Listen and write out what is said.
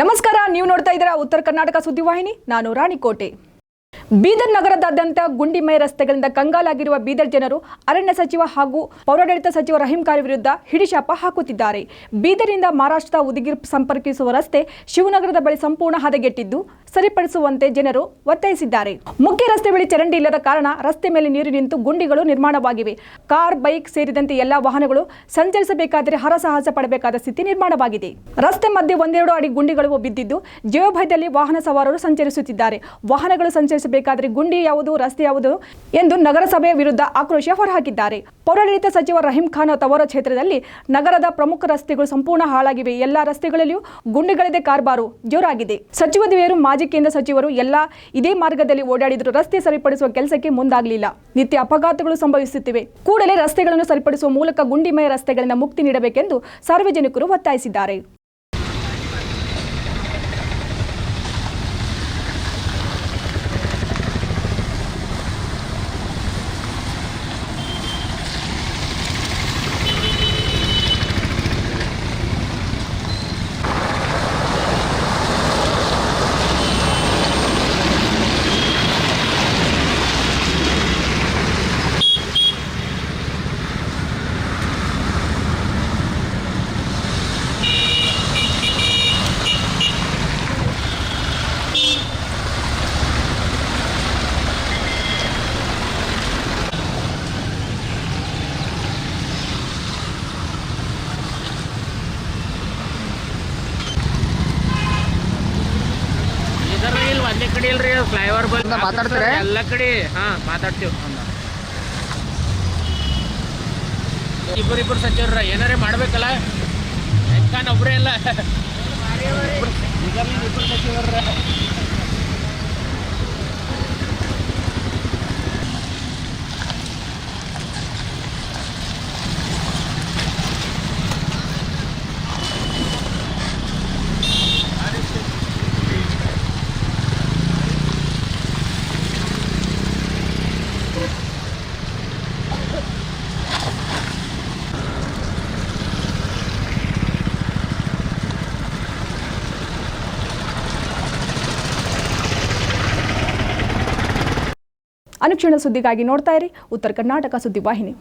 ನಮಸ್ಕಾರ ನೀವು ನೋಡ್ತಾ ಇದ್ದೀರಾ ಉತ್ತರ ಕರ್ನಾಟಕ ಸುದ್ದಿವಾಹಿನಿ. ನಾನು ರಾಣಿಕೋಟೆ ಬೀದರ್ ನಗರದಾದ್ಯಂತ ಗುಂಡಿಮಯ ರಸ್ತೆಗಳಿಂದ ಕಂಗಾಲಾಗಿರುವ ಬೀದರ್ ಜನರು ಅರಣ್ಯ ಸಚಿವ ಹಾಗೂ ಪೌರಾಡಳಿತ ಸಚಿವ ರಹೀಂ ಖಾನ್ ವಿರುದ್ಧ ಹಿಡಿಶಾಪ ಹಾಕುತ್ತಿದ್ದಾರೆ. ಬೀದರಿಂದ ಮಹಾರಾಷ್ಟ್ರದ ಉದಗಿರ್ ಸಂಪರ್ಕಿಸುವ ರಸ್ತೆ ಶಿವನಗರದ ಬಳಿ ಸಂಪೂರ್ಣ ಹದಗೆಟ್ಟಿದ್ದು ಸರಿಪಡಿಸುವಂತೆ ಜನರು ಒತ್ತಾಯಿಸಿದ್ದಾರೆ. ಮುಖ್ಯ ರಸ್ತೆ ಬಳಿ ಚರಂಡಿ ಇಲ್ಲದ ಕಾರಣ ರಸ್ತೆ ಮೇಲೆ ನೀರು ನಿಂತು ಗುಂಡಿಗಳು ನಿರ್ಮಾಣವಾಗಿವೆ. ಕಾರ್, ಬೈಕ್ ಸೇರಿದಂತೆ ಎಲ್ಲಾ ವಾಹನಗಳು ಸಂಚರಿಸಬೇಕಾದರೆ ಹರಸಾಹಸ ಪಡಬೇಕಾದ ಸ್ಥಿತಿ ನಿರ್ಮಾಣವಾಗಿದೆ. ರಸ್ತೆ ಮಧ್ಯೆ ಒಂದೆರಡು ಅಡಿ ಗುಂಡಿಗಳು ಬಿದ್ದಿದ್ದು ಜೀವಭಯದಲ್ಲಿ ವಾಹನ ಸವಾರರು ಸಂಚರಿಸುತ್ತಿದ್ದಾರೆ. ವಾಹನಗಳು ಸಂಚರಿಸಬೇಕಾದರೆ ಗುಂಡಿ ಯಾವುದು, ರಸ್ತೆ ಯಾವುದು ಎಂದು ನಗರಸಭೆಯ ವಿರುದ್ಧ ಆಕ್ರೋಶ ಹೊರಹಾಕಿದ್ದಾರೆ. ಪೌರಾಡಳಿತ ಸಚಿವ ರಹೀಂ ಖಾನ್ ತವರ ಕ್ಷೇತ್ರದಲ್ಲಿ ನಗರದ ಪ್ರಮುಖ ರಸ್ತೆಗಳು ಸಂಪೂರ್ಣ ಹಾಳಾಗಿವೆ. ಎಲ್ಲಾ ರಸ್ತೆಗಳಲ್ಲಿಯೂ ಗುಂಡಿಗಳಿದೆ, ಕಾರ್ಬಾರು ಜೋರಾಗಿದೆ. ಸಚಿವ ದೇವರು ಮಾಜಿ ಕೇಂದ್ರ ಸಚಿವರು ಎಲ್ಲ ಇದೇ ಮಾರ್ಗದಲ್ಲಿ ಓಡಾಡಿದ್ರು ರಸ್ತೆ ಸರಿಪಡಿಸುವ ಕೆಲಸಕ್ಕೆ ಮುಂದಾಗಲಿಲ್ಲ. ನಿತ್ಯ ಅಪಘಾತಗಳು ಸಂಭವಿಸುತ್ತಿವೆ. ಕೂಡಲೇ ರಸ್ತೆಗಳನ್ನು ಸರಿಪಡಿಸುವ ಮೂಲಕ ಗುಂಡಿಮಯ ರಸ್ತೆಗಳಿಂದ ಮುಕ್ತಿ ನೀಡಬೇಕೆಂದು ಸಾರ್ವಜನಿಕರು ಒತ್ತಾಯಿಸಿದ್ದಾರೆ. ಇಲ್ಲಿ ಕಡೆ ಇಲ್ರಿ ಫ್ಲೈಓವರ್ ಬಲ್ ಮಾತಾಡ್ತಾರೆ? ಎಲ್ಲ ಕಡೆ ಹಾ ಮಾತಾಡ್ತೀವಿ. ಇಬ್ಬರು ಇಬ್ಬರು ಸಚಿವರ ಏನಾರೇ ಮಾಡ್ಬೇಕಲ್ಲ? ಹೆಂಗ ಒಬ್ರೇ ಇಲ್ಲ. ಅನುಕ್ಷಣ ಸುದ್ದಿಗಾಗಿ ನೋಡ್ತಾ ಇರಿ. ಉತ್ತರ ಕರ್ನಾಟಕ ಸುದ್ದಿವಾಹಿನಿ